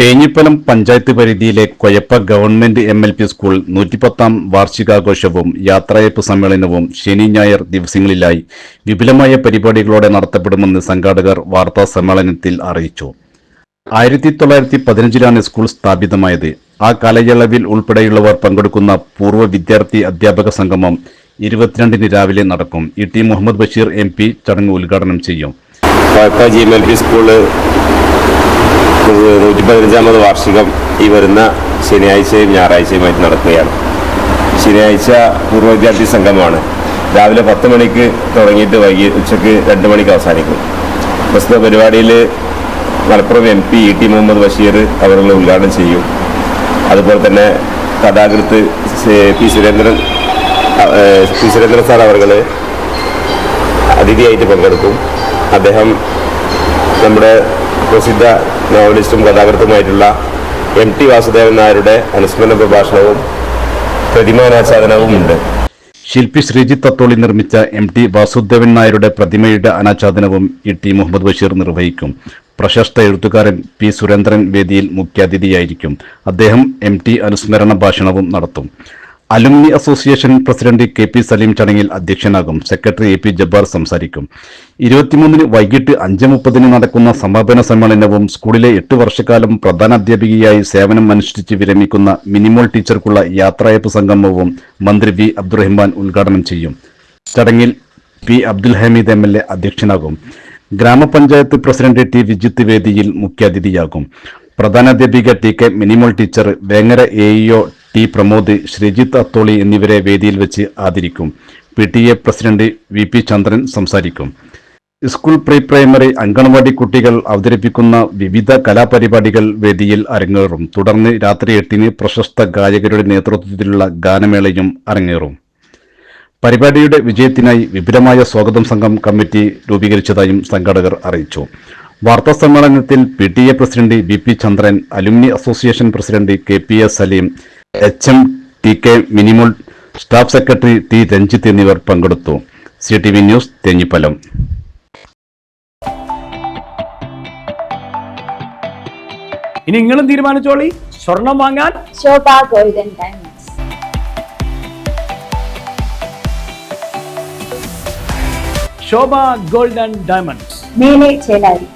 തേഞ്ഞിപ്പലം പഞ്ചായത്ത് പരിധിയിലെ Koyappa government M L P school നൂറ്റിപ്പത്താം വാർഷികാഘോഷവും യാത്രയപ്പ് സമ്മേളനവും ശനി ഞായർ ദിവസങ്ങളിലായി വിപുലമായ പരിപാടികളോടെ നടത്തപ്പെടുമെന്ന് സംഘാടകർ വാർത്താ സമ്മേളനത്തിൽ അറിയിച്ചു. ആയിരത്തി തൊള്ളായിരത്തി പതിനഞ്ചിലാണ് സ്കൂൾ സ്ഥാപിതമായത്. ആ കാലയളവിൽ ഉൾപ്പെടെയുള്ളവർ പങ്കെടുക്കുന്ന പൂർവ വിദ്യാർത്ഥി അധ്യാപക സംഗമം ഇരുപത്തിരണ്ടിന് രാവിലെ നടക്കും. E T Muhammad Basheer M P ചടങ്ങ് ഉദ്ഘാടനം ചെയ്യും. നൂറ്റി പതിനഞ്ചാമത് വാർഷികം ഈ വരുന്ന ശനിയാഴ്ചയും ഞായറാഴ്ചയുമായിട്ട് നടക്കുകയാണ്. ശനിയാഴ്ച പൂർവ വിദ്യാർത്ഥി സംഘമാണ് രാവിലെ പത്ത് മണിക്ക് തുടങ്ങിയിട്ട് വൈകി ഉച്ചയ്ക്ക് രണ്ട് മണിക്ക് അവസാനിക്കും. പ്രസ്തുത പരിപാടിയിൽ Malappuram M P E T Muhammad Basheer അവരുടെ ഉദ്ഘാടനം ചെയ്യും. അതുപോലെ തന്നെ കഥാകൃത്ത് P Surendran P Surendran sir അവർ അതിഥിയായിട്ട് പങ്കെടുക്കും. അദ്ദേഹം നമ്മുടെ പ്രസിദ്ധ നോവലിസ്റ്റും കഥാകൃത്തുമായിട്ടുള്ള എം ടി വാസുദേവൻ നായരുടെ അനുസ്മരണ പ്രഭാഷണവും പ്രതിമാനാച്ഛാദനവും ഉണ്ട് ശില്പി ശ്രീജിത്ത് തത്തോളി നിർമ്മിച്ച എം ടി വാസുദേവൻ നായരുടെ പ്രതിമയുടെ അനാച്ഛാദനവും ഇ ടി മുഹമ്മദ് ബഷീർ നിർവഹിക്കും. പ്രശസ്ത എഴുത്തുകാരൻ പി സുരേന്ദ്രൻ വേദിയിൽ മുഖ്യാതിഥിയായിരിക്കും. അദ്ദേഹം എം ടി അനുസ്മരണ ഭാഷണവും നടത്തും. Alumni association president K P Saleem ചടങ്ങിൽ അധ്യക്ഷനാകും. സെക്രട്ടറി എ പി ജബ്ബാർ സംസാരിക്കും. ഇരുപത്തിമൂന്നിന് വൈകിട്ട് അഞ്ച് മുപ്പതിന് നടക്കുന്ന സമാപന സമ്മേളനവും സ്കൂളിലെ എട്ട് വർഷക്കാലം പ്രധാന അധ്യാപികയായി സേവനം അനുഷ്ഠിച്ച് വിരമിക്കുന്ന മിനിമോൾ ടീച്ചർക്കുള്ള യാത്രയപ്പ് സംഗമവും മന്ത്രി വി അബ്ദുറഹ്മാൻ ഉദ്ഘാടനം ചെയ്യും. ചടങ്ങിൽ P Abdul Hameed M L A അധ്യക്ഷനാകും. ഗ്രാമപഞ്ചായത്ത് പ്രസിഡന്റ് ടി വിജിത്ത് വേദിയിൽ മുഖ്യാതിഥിയാകും. പ്രധാനാധ്യാപിക T K Minimol teacher Vengara A EO T Pramod Sreejith Atholi എന്നിവരെ വേദിയിൽ വെച്ച് ആദരിക്കും. P T A president V P Chandran സംസാരിക്കും. സ്കൂൾ പ്രീ പ്രൈമറി അങ്കണവാടി കുട്ടികൾ അവതരിപ്പിക്കുന്ന വിവിധ കലാപരിപാടികൾ വേദിയിൽ അരങ്ങേറും. തുടർന്ന് രാത്രി എട്ടിന് പ്രശസ്ത ഗായകരുടെ നേതൃത്വത്തിലുള്ള ഗാനമേളയും അരങ്ങേറും. പരിപാടിയുടെ വിജയത്തിനായി വിപുലമായ സ്വാഗതം സംഘം കമ്മിറ്റി രൂപീകരിച്ചതായും സംഘാടകർ അറിയിച്ചു. വാർത്താ സമ്മേളനത്തിൽ P T A president B P Chandran alumni association president K P S Saleem H M T K Minimol staff secretary T Ranjith എന്നിവർ പങ്കെടുത്തു. C T V news Thenhipalam. ഇനി നിങ്ങളും തീരുമാനിച്ചോളി. സ്വർണം വാങ്ങാൻ Sobha golden diamonds. Sobha golden diamonds. മേലെ ചേലാരി.